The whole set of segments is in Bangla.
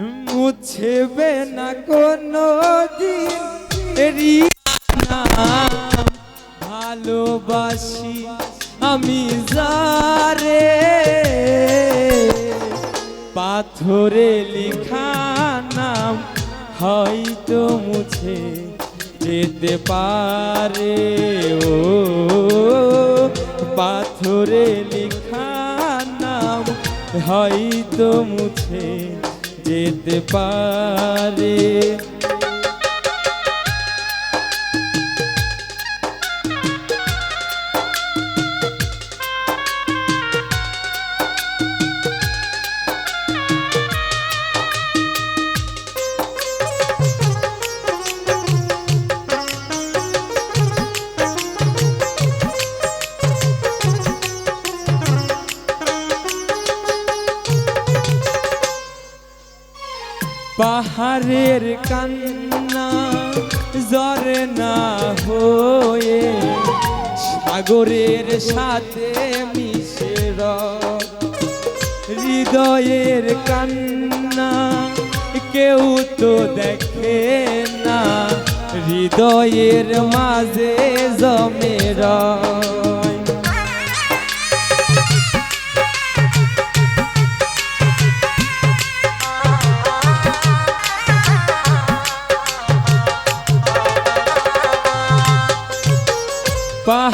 মুছবে না কোনো দিন। ভালোবাসি আমি যারে। পাথরে লিখা নাম হয়তো মুছে যেতে পারে। ও, পাথরে লিখা নাম হয়তো মুছে যেতে পারে। পাহাড়ের কান্না জ্বরে না হয়ে সাগরের সাথে মিশে হৃদয়ের কান্না কেউ তো দেখে না। হৃদয়ের মাঝে জমে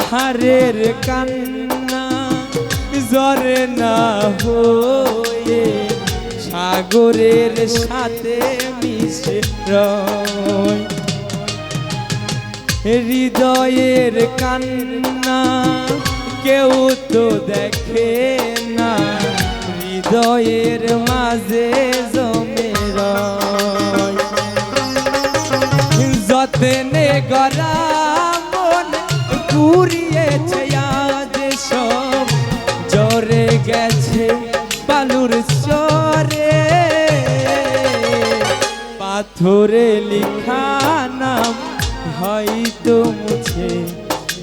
পাহাড়ের কান্না জ্বরে না হয়ে সাগরের সাথে মিশে রয়। হৃদয়ের কান্না কেউ তো দেখে না, হৃদয়ের মাঝে জমে রয়। যতনে মন কুড়িয়েছে আজ সব। জরে গেছে বালুর চরে পাথরে লিখা নাম হয়তো মুছে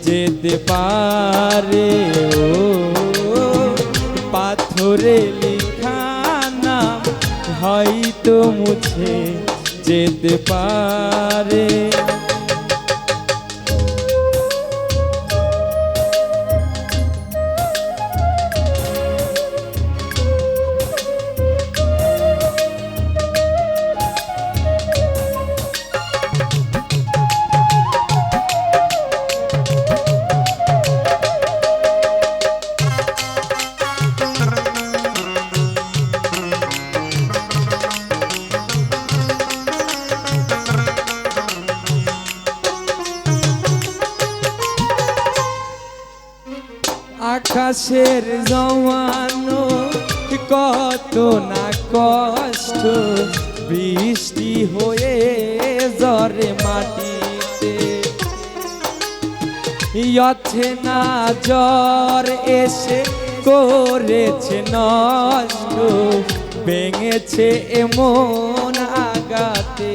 যেতে পারে। ও, পাথরে লিখা নাম হয়তো মুছে যেতে পারে। আকাশের জমানো কত না কষ্ট, বৃষ্টি হয়ে জরে মাটিতে। ইয়ছে না জ্বর এসে করেছে নষ্ট, ভেঙেছে এমন আগাতে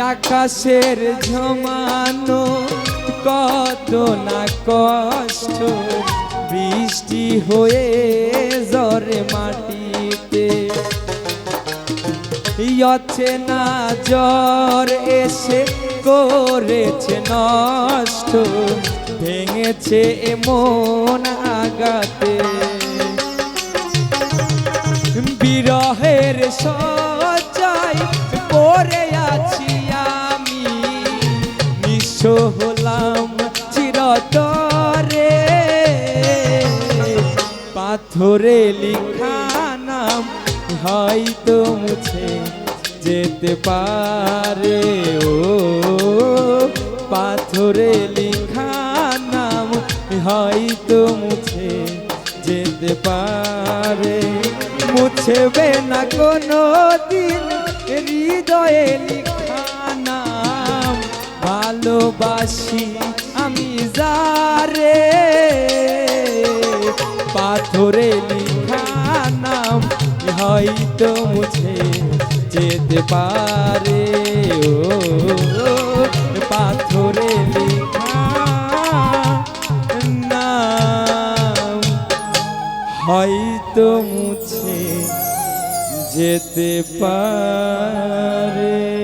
আকাশের ঝমানো কত না কষ্ট। বৃষ্টি হয়ে জরে মাটিতে। ইয়ছে না জ্বর এসে করেছে নষ্ট। ভেঙেছে এমন আগাতে বিরহের সজাই পরে আছি। হলাম চিরতরে। পাথরে লিখা নাম হয়তো মুছে যেতে পারে। ও, পাথরে লিখা নাম হয়তো মুছে যেতে পারে। মুছবে না কোনো দিন, হৃদয়ে লিখা নাম ভালোবাসি আমি যারে। পাথরে লিখা নাম হয়তো মুছে যেতে পারে? ও, পাথরে লেখা নাম, হয়তো মুছে যেতে পারে।